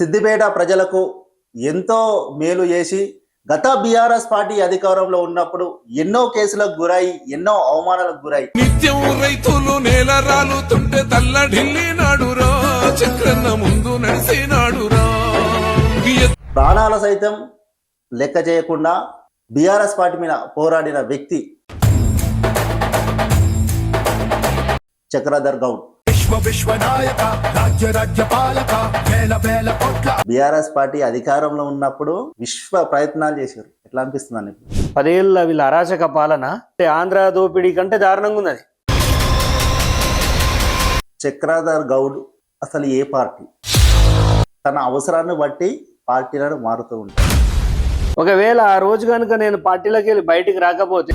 సిద్దిపేట ప్రజలకు ఎంతో మేలు చేసి గత బీఆర్ఎస్ పార్టీ అధికారంలో ఉన్నప్పుడు ఎన్నో కేసులకు గురై ఎన్నో అవమానాలకు గురై. నిత్యం రైతులు నేల రాలుతుంటే నాడురా చక్రన్న ముందు నడిసినాడురా ప్రాణాల సైతం లెక్క చేయకుండా బీఆర్ఎస్ పార్టీ మీద పోరాడిన వ్యక్తి చక్రధర్ గౌడ్. విశ్వ విశ్వనాయక రాజ్య రాజ్య పాలక వేల వేల కోట్ల. బీఆర్ఎస్ పార్టీ అధికారంలో ఉన్నప్పుడు విశ్వ ప్రయత్నాలు చేశారు. ఎట్లా అనిపిస్తుందండి ఇప్పుడు? పదేళ్ళ వీళ్ళ అరాచక పాలన అంటే ఆంధ్ర దోపిడీ కంటే దారుణంగా ఉన్నది చక్రధర్ గౌడ్ అసలు ఏ పార్టీ? తన అవసరాన్ని బట్టి పార్టీలను మారుతూ ఉంటారు. ఒకవేళ ఆ రోజు కనుక నేను పార్టీలోకి వెళ్ళి బయటికి రాకపోతే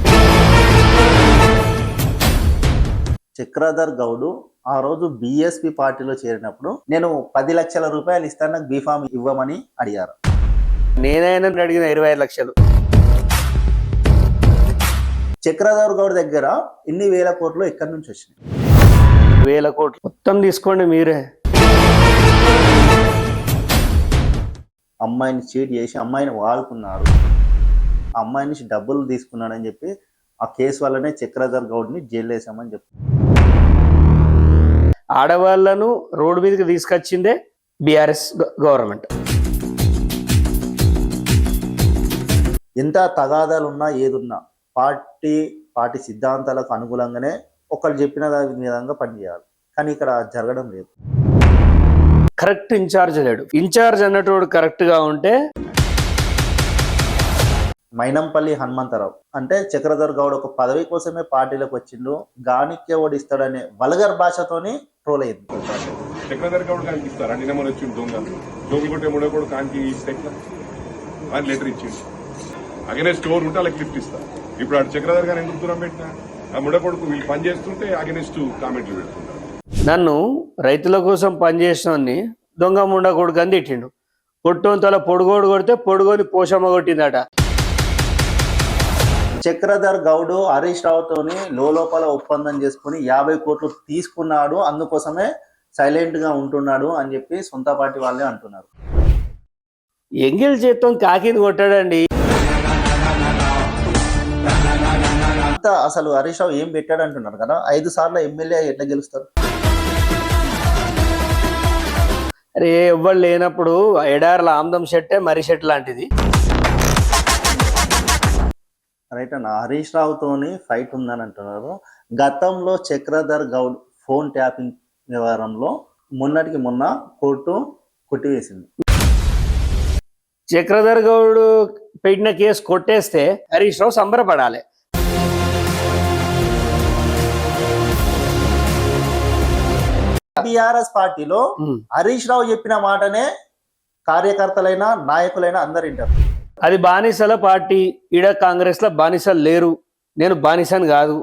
చక్రధర్ గౌడ్ ఆ రోజు బిఎస్పి పార్టీలో చేరినప్పుడు నేను పది లక్షల రూపాయలు ఇస్తాను నాకు బీఫామ్ ఇవ్వమని అడిగారు. నేనైనా అడిగిన ఇరవై ఐదు లక్షలు. చక్రధర్ గౌడ్ దగ్గర ఇన్ని వేల కోట్లు ఎక్కడి నుంచి వచ్చినాయి? వేల కోట్లు. మొత్తం తీసుకోండి మీరే. అమ్మాయిని చీట్ చేసి అమ్మాయిని వాడుకున్నారు. అమ్మాయి నుంచి డబ్బులు తీసుకున్నాడని చెప్పి ఆ కేసు వల్లనే చక్రధర్ గౌడ్ని జైలు వేసామని చెప్పి ఆడవాళ్ళను రోడ్డు మీదకి తీసుకొచ్చిందే బీఆర్ఎస్ గవర్నమెంట్. ఎంత తగాదాలు ఉన్నా ఏదున్నా పార్టీ పార్టీ సిద్ధాంతాలకు అనుగుణంగానే ఒకళ్ళు చెప్పిన దాని విధంగా పనిచేయాలి. కానీ ఇక్కడ జరగడం లేదు. కరెక్ట్ ఇన్ఛార్జ్ లేడు. ఇన్ఛార్జ్ అన్నటోడు కరెక్ట్గా ఉంటే మైనంపల్లి హనుమంతరావు. అంటే చక్రధర్ గౌడ్ ఒక పదవి కోసమే పార్టీలోకి వచ్చిండు. గానికే ఓడిస్తాడనే వల్గర్ భాషతోని ట్రోల్ అయింది. చక్రధర్ గౌడ్ గారికి ఇస్తారు? అన్ని నెంబర్ వచ్చింది దొంగ. దొంగ కొట్టే మూడో కూడా కానికి ఇస్తే అని లెటర్ ఇచ్చింది అగనే స్టోర్ ఉంటే ఇస్తా. ఇప్పుడు ఆడు చక్రధర్ గారు ఎందుకు దూరం పెట్టినా? ఆ ముడ కొడుకు వీళ్ళు పని చేస్తుంటే అగెనెస్ట్ కామెంట్లు పెడుతున్నారు నన్ను రైతుల కోసం పనిచేసిన దొంగ ముండ కొడుకు అని తిట్టిండు. పొట్టోంతల పొడుగోడు కొడితే పొడుగోని పోషమ్మ కొట్టిందట. చక్రధర్ గౌడ్ హరీష్ రావుతోని లోపల ఒప్పందం చేసుకుని యాభై కోట్లు తీసుకున్నాడు అందుకోసమే సైలెంట్గా ఉంటున్నాడు అని చెప్పి సొంత పార్టీ వాళ్ళే అంటున్నారు. ఎంగిల్ చేత్తో కాకిని కొట్టాడండి. అంతా అసలు హరీష్ రావు ఏం పెట్టాడు అంటున్నారు కదా? ఐదు సార్లు ఎమ్మెల్యే ఎట్లా గెలుస్తారు? అరే ఎవ్వరు లేనప్పుడు ఎడార్ల ఆమ్దం షెట్టే మరి షెట్ లాంటిది. రైట్ అన్న? హరీష్ రావుతోని ఫైట్ ఉందని అంటున్నారు. గతంలో చక్రధర్ గౌడ్ ఫోన్ ట్యాపింగ్ వ్యవహారంలో మొన్నటికి మొన్న కోర్టు కొట్టివేసింది. చక్రధర్ గౌడ్ పెట్టిన కేసు కొట్టేస్తే హరీష్ రావు సంబరపడాలి. బీఆర్ఎస్ పార్టీలో. హరీష్ రావు చెప్పిన మాటనే కార్యకర్తలైనా నాయకులైనా అందరు వింటారు. అది బానిసల పార్టీ ఈడ కాంగ్రెస్లో బానిసలు లేరు నేను బానిసని కాదు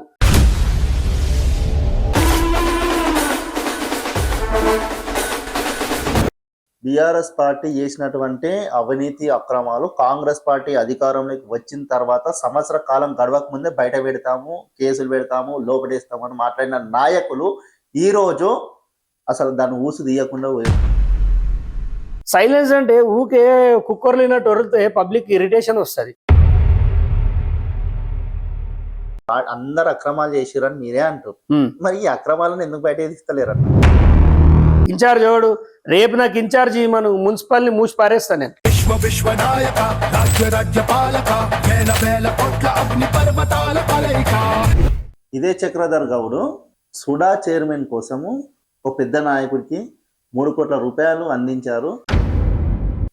బీఆర్ఎస్ పార్టీ చేసినటువంటి అవినీతి అక్రమాలు కాంగ్రెస్ పార్టీ అధికారంలోకి వచ్చిన తర్వాత సంవత్సర కాలం గడవక ముందే బయట పెడతాము కేసులు పెడతాము లోపడేస్తాము అని మాట్లాడిన నాయకులు ఈరోజు అసలు దాన్ని ఊసు తీయకుండా పోయారు. సైలెన్స్ అంటే ఊకే కుక్కర్ లేనట్టు వరితే పబ్లిక్ ఇరిటేషన్ వస్తుంది. అందరు అక్రమాలు చేసిరని మీరే అంటారు మరి ఈ అక్రమాలను ఎందుకు బయట తీస్తలేరన్న ఇన్ఛార్జ్ ఎవడు? రేపు నాకు ఇన్ఛార్జ్ మనం మున్సిపల్ని మూసి పారేస్తా నేను. విశ్వ విశ్వనాయక రాజ్య రాజ్య పాలక వేల వేల కోట్ల అగ్ని పర్వతాల కలయిక ఇదే చక్రధర్ గౌడ్ సుడా చైర్మన్ కోసము ఒక పెద్ద నాయకుడికి మూడు కోట్ల రూపాయలు అందించారు.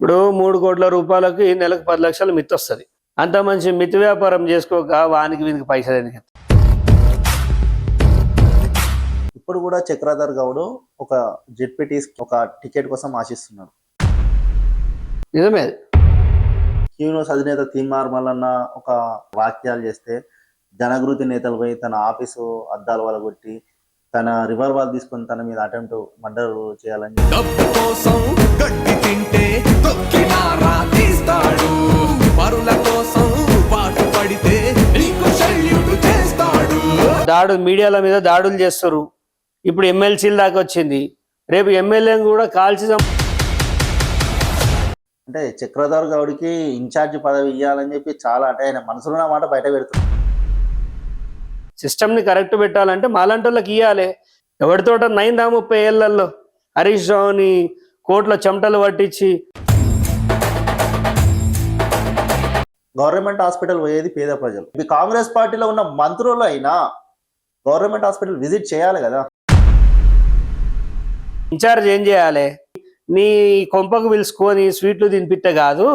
ఇప్పుడు మూడు కోట్ల రూపాయలకి నెలకు పది లక్షలు మిత్తి వస్తుంది. అంత మంచి మితి వ్యాపారం చేసుకోక వానికి వీనికి పైసలు ఎందుకు ఇప్పుడు కూడా చక్రధర్ గౌడ్ ఒక జెడ్పీటీస్ ఒక టికెట్ కోసం ఆశిస్తున్నాడు. నిజమే. క్యూనోస్ అధినేత తీన్మార్ మల్లన్న ఒక వాక్యాలు చేస్తే జనగృతి నేతలు పోయి తన ఆఫీసు అద్దాల వల్ల కొట్టి తన రివాల్వర్ తీసుకొని తన మీద అటెంప్ట్ మర్డర్ చేయాలని చెప్పి. డబ్బు కోసం గడ్డి తింటే తొక్కినారా తీస్తాడు. పరుల కోసం పాటు పడితే నీకు శల్యుడు చేస్తాడు. దాడు మీడియాల మీద దాడులు చేస్తారు. ఇప్పుడు ఎమ్మెల్సీల దాకా వచ్చింది. రేపు ఎమ్మెల్యేని కూడా కాల్చి అంటే చక్రధర్ గౌడ్కి ఇన్ఛార్జ్ పదవి ఇవ్వాలని చెప్పి చాలా అంటే ఆయన మనసులో మాట బయట పెడుతుంది సిస్టమ్ని కరెక్ట్ పెట్టాలంటే మాలాంటి వాళ్ళకి ఇవ్వాలి ఎవరితోట నైందా ముప్పై ఏళ్ళలో హరీష్ రావుని కోట్ల చెమటలు పట్టించి. గవర్నమెంట్ హాస్పిటల్ పోయేది పేద ప్రజలు. ఇప్పుడు కాంగ్రెస్ పార్టీలో ఉన్న మంత్రులు అయినా గవర్నమెంట్ హాస్పిటల్ విజిట్ చేయాలి కదా. ఇన్ఛార్జ్ ఏం చేయాలి? నీ కొంపకు పిలుచుకొని స్వీట్లు తినిపిస్తే కాదు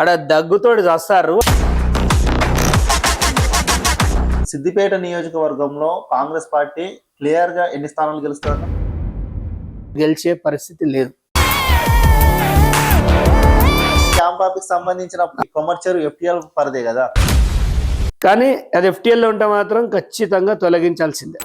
ఆడ దగ్గుతోటి చేస్తారు. సిద్దిపేట నియోజకవర్గంలో కాంగ్రెస్ పార్టీ క్లియర్గా ఎన్ని స్థానాలు గెలుస్తారు గెలిచే పరిస్థితి లేదు. క్యాంప్ ఆఫీస్ సంబంధించిన కొమర్చరు ఎఫ్టిఎల్ పరిదే కదా. కానీ అది ఎఫ్టీఎల్లో ఉంటే మాత్రం ఖచ్చితంగా తొలగించాల్సిందే.